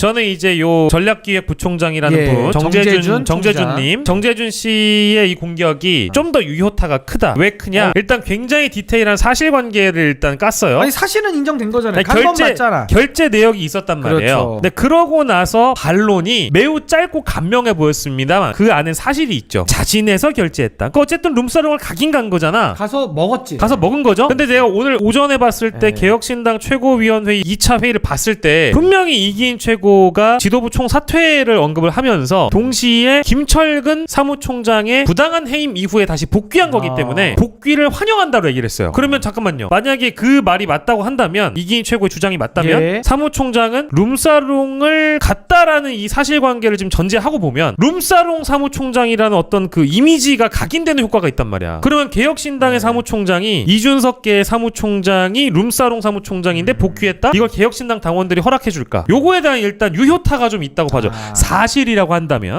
저는 이제 요 전략기획부총장이라는 예, 분 정재준 정재준 정재준님 정재준 씨의 이 공격이 좀 더 유효타가 크다. 왜 크냐? 어. 일단 굉장히 디테일한 사실관계를 일단 깠어요. 아니 사실은 인정된 거잖아요. 아니, 간건 결제- 맞잖아. 결제 내역이 있었단 말이에요. 그렇죠. 근데 그러고 나서 반론이 매우 짧고 간명해 보였습니다만 그 안에 사실이 있죠. 자진해서 결제했다. 그 어쨌든 룸사롱을 가긴 간 거잖아. 가서 먹었지. 가서 먹은 거죠. 근데 내가 오늘 오전에 봤을 때 네. 개혁신당 최고위원회의 2차 회의를 봤을 때 분명히 이기인 최고 가 지도부 총 사퇴를 언급을 하면서 동시에 김철근 사무총장의 부당한 해임 이후에 다시 복귀한 거기 아. 때문에 복귀를 환영한다고 얘기를 했어요. 그러면 잠깐만요. 만약에 그 말이 맞다고 한다면 이기인 최고의 주장이 맞다면 예. 사무총장은 룸사롱을 갔다라는 이 사실관계를 지금 전제하고 보면 룸사롱 사무총장이라는 어떤 그 이미지가 각인되는 효과가 있단 말이야. 그러면 개혁신당의 네. 사무총장이 이준석계 사무총장이 룸사롱 사무총장인데 음. 복귀했다? 이걸 개혁신당 당원들이 허락해 줄까? 요거에 대한 일단 유효타가 좀 있다고 봐줘. 아. 사실이라고 한다면